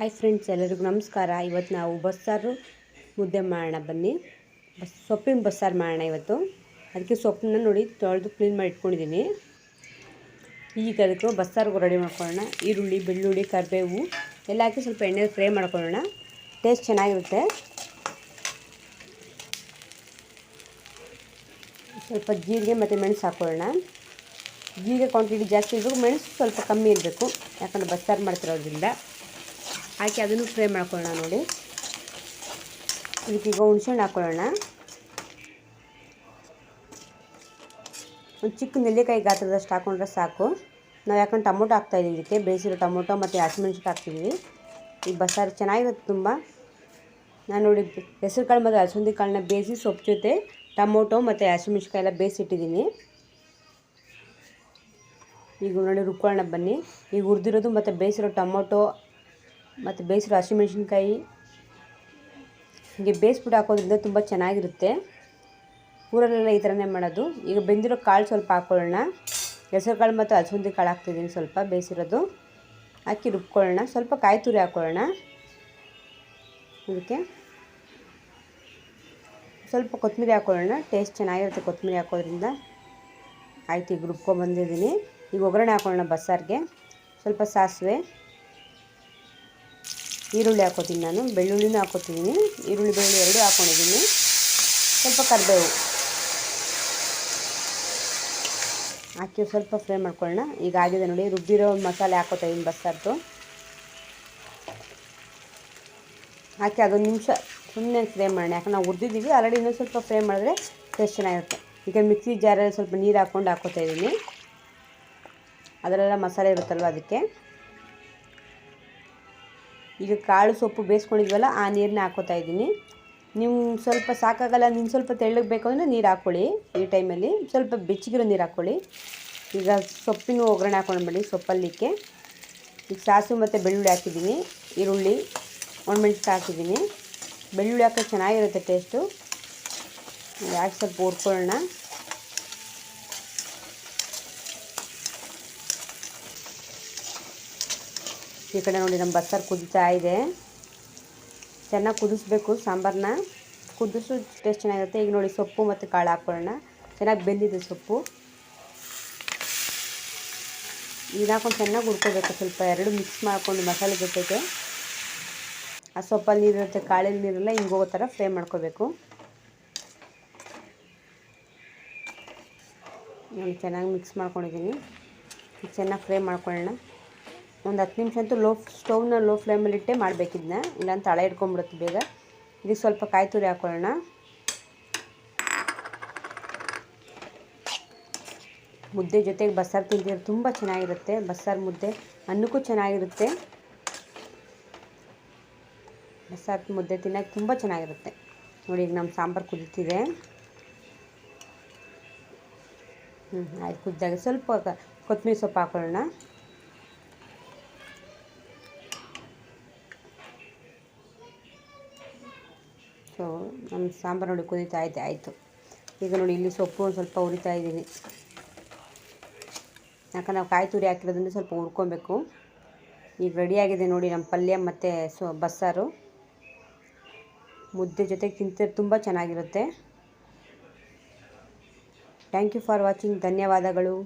Hi friends ಎಲ್ಲರಿಗೂ ನಮಸ್ಕಾರ. ಇವತ್ತು ನಾವು ಬಸ್ಸಾರು ಮುದ್ದೆ ಮಾಡೋಣ ಬನ್ನಿ. ಬಸ್, ಸೊಪ್ಪಿನ ಬಸ್ಸಾರು ಮಾಡೋಣ ಇವತ್ತು. ಅದಕ್ಕೆ ಸೊಪ್ಪನ್ನ ನೋಡಿ ತೊಳೆದು ಕ್ಲೀನ್ ಮಾಡಿ ಇಟ್ಕೊಂಡಿದ್ದೀನಿ. ಈಗ ಅದಕ್ಕೆ ಬಸ್ಸಾರು ರೆಡಿ ಮಾಡ್ಕೊಳ್ಳೋಣ. ಈರುಳ್ಳಿ, ಬೆಳ್ಳುಳ್ಳಿ, ಕರಿಬೇವು ಎಲ್ಲ ಹಾಕಿ ಸ್ವಲ್ಪ ಎಣ್ಣೆ ಫ್ರೈ ಮಾಡ್ಕೊಳ್ಳೋಣ. ಟೇಸ್ಟ್ ಚೆನ್ನಾಗಿರುತ್ತೆ. ಸ್ವಲ್ಪ ಜೀರಿಗೆ ಮತ್ತು ಮೆಣಸು ಹಾಕ್ಕೊಳ್ಳೋಣ ಜೀರಿಗೆ ಕ್ವಾಂಟಿಟಿ ಜಾಸ್ತಿ ಇರಬೇಕು ಮೆಣಸು ಸ್ವಲ್ಪ ಕಮ್ಮಿ ಇರಬೇಕು. ಯಾಕಂದರೆ ಬಸ್ಸಾರು ಮಾಡ್ತಿರೋದ್ರಿಂದ. ಹಾಕಿ ಅದನ್ನು ಫ್ರೈ ಮಾಡ್ಕೊಳ್ಳೋಣ ನೋಡಿ. ಇದಕ್ಕೀಗ ಹುಣ್ಸೆಹಣ್ಣು ಹಾಕ್ಕೊಳ್ಳೋಣ ಒಂದು ಚಿಕ್ಕ ನೆಲ್ಲಿಕಾಯಿ ಗಾತ್ರದಷ್ಟು ಹಾಕೊಂಡ್ರೆ ಸಾಕು. ನಾವು ಯಾಕಂದ್ರೆ ಟೊಮೊಟೊ ಹಾಕ್ತಾಯಿದ್ದೀವಿ ಇದಕ್ಕೆ, ಬೇಯಿಸಿರೋ ಟೊಮೊಟೊ ಮತ್ತು ಹಸಿಮೆಣ್ಸಿಗೆ ಹಾಕ್ತಿದ್ದೀವಿ ಈ ಬಸ್ಸಾರು ಚೆನ್ನಾಗಿರುತ್ತೆ ತುಂಬ. ನಾನು ನೋಡಿ ಹೆಸರು ಕಾಳು ಮತ್ತು ಹಲಸಂದಿ ಕಾಳನ್ನ ಬೇಯಿಸಿ ಸೊಪ್ಪು ಜೊತೆ ಟೊಮೊಟೊ ಮತ್ತು ಹಸಿಮೆಣ್ಸಿಕಾಯಿ ಎಲ್ಲ ಬೇಯಿಸಿಟ್ಟಿದ್ದೀನಿ. ಈಗ ನೋಡಿ ರುಬ್ಕೊಳ್ಳೋಣ ಬನ್ನಿ. ಈಗ ಹುರಿದಿರೋದು ಮತ್ತು ಬೇಯಿಸಿರೋ ಟೊಮೊಟೊ ಮತ್ತು ಬೇಯಿಸಿರೋ ಹಸಿಮೆಣ್ಸಿನ್ಕಾಯಿ ಹೀಗೆ ಬೇಯಿಸ್ಬಿಟ್ಟು ಹಾಕೋದ್ರಿಂದ ತುಂಬ ಚೆನ್ನಾಗಿರುತ್ತೆ. ಊರಲ್ಲೆಲ್ಲ ಈ ಥರನೇ ಮಾಡೋದು. ಈಗ ಬೆಂದಿರೋ ಕಾಳು ಸ್ವಲ್ಪ ಹಾಕ್ಕೊಳ್ಳೋಣ ಹೆಸರು ಕಾಳು ಮತ್ತು ಹಲಸಂದಿ ಕಾಳು ಹಾಕ್ತಿದ್ದೀನಿ ಸ್ವಲ್ಪ ಬೇಯಿಸಿರೋದು. ಹಾಕಿ ರುಬ್ಕೊಳ್ಳೋಣ. ಸ್ವಲ್ಪ ಕಾಯಿ ತುರಿ ಹಾಕ್ಕೊಳ್ಳೋಣ ಇದಕ್ಕೆ ಸ್ವಲ್ಪ ಕೊತ್ತಂಬರಿ ಹಾಕ್ಕೊಳ್ಳೋಣ ಟೇಸ್ಟ್ ಚೆನ್ನಾಗಿರುತ್ತೆ ಕೊತ್ತಂಬರಿ ಹಾಕೋದ್ರಿಂದ. ಆಯ್ತು, ಈಗ ರುಬ್ಕೊಂಬಂದಿದ್ದೀನಿ ಈಗ ಒಗ್ಗರಣೆ ಹಾಕೊಳ್ಳೋಣ ಬಸ್ಸಾರಿಗೆ. ಸ್ವಲ್ಪ ಸಾಸಿವೆ. ಈರುಳ್ಳಿ ಹಾಕೋತೀನಿ ನಾನು, ಬೆಳ್ಳುಳ್ಳಿನೂ ಹಾಕೋತಿದ್ದೀನಿ ಈರುಳ್ಳಿ ಬೆಳ್ಳುಳ್ಳಿ ಎರಡೂ ಹಾಕ್ಕೊಂಡಿದ್ದೀನಿ. ಸ್ವಲ್ಪ ಕರಿಬೇವು ಹಾಕಿ ಸ್ವಲ್ಪ ಫ್ರೈ ಮಾಡ್ಕೊಳ್ಳೋಣ. ಈಗ ಆಗಿದೆ ನೋಡಿ, ರುಬ್ಬಿರೋ ಮಸಾಲೆ ಹಾಕೋತಾ ಇದ್ದೀನಿ ಬಸ್ಸಾರ್ದು ಹಾಕಿ ಅದೊಂದು ನಿಮಿಷ ಸುಮ್ಮನೆ ಫ್ರೈ ಮಾಡೋಣ. ಯಾಕಂದ್ರೆ ನಾವು ಹುರಿದಿದ್ದೀವಿ, ಆಲ್ರೆಡಿ ಇನ್ನೊಂದು ಸ್ವಲ್ಪ ಫ್ರೈ ಮಾಡಿದ್ರೆ ಟೇಸ್ಟ್ ಚೆನ್ನಾಗಿರುತ್ತೆ. ಈಗ ಮಿಕ್ಸಿ ಜಾರಲ್ಲಿ ಸ್ವಲ್ಪ ನೀರು ಹಾಕ್ಕೊಂಡು ಹಾಕೋತಾ ಇದ್ದೀನಿ ಅದರೆಲ್ಲ ಮಸಾಲೆ ಇರುತ್ತಲ್ವ ಅದಕ್ಕೆ. ಈಗ ಕಾಳು ಸೊಪ್ಪು ಬೇಯಿಸ್ಕೊಂಡಿದ್ವಲ್ಲ, ಆ ನೀರನ್ನ ಹಾಕೋತಾ ಇದ್ದೀನಿ. ನೀವು ಸ್ವಲ್ಪ ಸಾಕಾಗಲ್ಲ, ನೀನು ಸ್ವಲ್ಪ ತೆಳ್ಳಗೆ ಬೇಕು ಅಂದರೆ ನೀರು ಹಾಕ್ಕೊಳ್ಳಿ ಈ ಟೈಮಲ್ಲಿ. ಸ್ವಲ್ಪ ಬೆಚ್ಚಗಿರೋ ನೀರು ಹಾಕ್ಕೊಳ್ಳಿ ಈಗ ಸೊಪ್ಪಿನ ಒಗ್ಗರಣೆ ಹಾಕೊಂಡು ಬನ್ನಿ ಸೊಪ್ಪಲ್ಲಿಕ್ಕೆ. ಈಗ ಸಾಸು ಮತ್ತು ಬೆಳ್ಳುಳ್ಳಿ ಹಾಕಿದ್ದೀನಿ, ಈರುಳ್ಳಿ ಒಣಮೆಣ್ಸಿಕಾಯಿ ಹಾಕಿದ್ದೀನಿ. ಬೆಳ್ಳುಳ್ಳಿ ಹಾಕೋದು ಚೆನ್ನಾಗಿರುತ್ತೆ ಟೇಸ್ಟು. ಯಾಕೆ ಸ್ವಲ್ಪ ಹುರ್ಕೊಳ್ಳೋಣ. ಈ ಕಡೆ ನೋಡಿ ನಮ್ಮ ಬಸ್ಸಾರು ಕುದಿತಾ ಇದೆ. ಚೆನ್ನಾಗಿ ಕುದಿಸ್ಬೇಕು ಸಾಂಬಾರನ್ನ ಕುದಿಸು ಟೇಸ್ಟ್ ಚೆನ್ನಾಗಿರುತ್ತೆ. ಈಗ ನೋಡಿ ಸೊಪ್ಪು ಮತ್ತು ಕಾಳು ಹಾಕ್ಕೊಳ್ಳೋಣ ಚೆನ್ನಾಗಿ ಬೆಂದಿದೆ ಸೊಪ್ಪು. ಇದು ಹಾಕೊಂಡು ಚೆನ್ನಾಗಿ ಹುಡ್ಕೋಬೇಕು ಸ್ವಲ್ಪ ಎರಡು ಮಿಕ್ಸ್ ಮಾಡಿಕೊಂಡು ಮಸಾಲೆ ಜೊತೆಗೆ. ಆ ಸೊಪ್ಪಲ್ಲಿ ನೀರಿರುತ್ತೆ, ಕಾಳಲ್ಲಿ ನೀರೆಲ್ಲ, ಹಿಂಗೆ ಹೋಗೋ ಥರ ಫ್ರೈ ಮಾಡ್ಕೋಬೇಕು. ನಾನು ಚೆನ್ನಾಗಿ ಮಿಕ್ಸ್ ಮಾಡ್ಕೊಂಡಿದ್ದೀನಿ. ಚೆನ್ನಾಗಿ ಫ್ರೈ ಮಾಡ್ಕೊಳ್ಳೋಣ. ಒಂದು ಹತ್ತು ನಿಮಿಷ ಅಂತೂ ಲೋ ಸ್ಟೌವ್ನ ಲೋ ಫ್ಲೇಮಲ್ಲಿ ಇಟ್ಟೆ ಮಾಡಬೇಕಿದ್ನ ಇಲ್ಲಾಂತ ತಳ ಇಟ್ಕೊಂಬಿಡುತ್ತೆ ಬೇಗ. ಇದಕ್ಕೆ ಸ್ವಲ್ಪ ಕಾಯಿ ತುರಿ ಹಾಕ್ಕೊಳ್ಳೋಣ ಮುದ್ದೆ ಜೊತೆಗೆ ಬಸ್ಸಾರು ತಿಂತಿದ್ರೆ ತುಂಬ ಚೆನ್ನಾಗಿರುತ್ತೆ. ಬಸ್ಸಾರು ಮುದ್ದೆ ಅನ್ನಕ್ಕೂ ಚೆನ್ನಾಗಿರುತ್ತೆ. ಬಸ್ಸಾರು ಮುದ್ದೆ ತಿನ್ನೋಕೆ ತುಂಬ ಚೆನ್ನಾಗಿರುತ್ತೆ. ನೋಡಿ, ಈಗ ನಮ್ಮ ಸಾಂಬಾರು ಕುದೀತಿದೆ. ಹ್ಞೂ ಆಯ್ತು, ಕುದ್ದಾಗ ಸ್ವಲ್ಪ ಕೊತ್ತಂಬರಿ ಸೊಪ್ಪು ಹಾಕೊಳ್ಳೋಣ. ಸೊ ನಮ್ಮ ಸಾಂಬಾರು ನೋಡಿ ಕುದೀತಾ ಐತೆ ಆಯಿತು. ಈಗ ನೋಡಿ ಇಲ್ಲಿ ಸೊಪ್ಪು ಒಂದು ಸ್ವಲ್ಪ ಉರಿತಾ ಇದ್ದೀನಿ. ಯಾಕಂದ್ರೆ ನಾವು ಕಾಯಿ ತುರಿ ಹಾಕಿರೋದ್ರಿಂದ ಸ್ವಲ್ಪ ಹುರ್ಕೊಬೇಕು. ಈಗ ರೆಡಿಯಾಗಿದೆ ನೋಡಿ ನಮ್ಮ ಪಲ್ಯ ಮತ್ತು ಸೊ, ಬಸ್ಸಾರು. ಮುದ್ದೆ ಜೊತೆಗೆ ತಿಂತಿದ್ರೆ ತುಂಬ ಚೆನ್ನಾಗಿರುತ್ತೆ. ಥ್ಯಾಂಕ್ ಯು ಫಾರ್ ವಾಚಿಂಗ್ ಧನ್ಯವಾದಗಳು.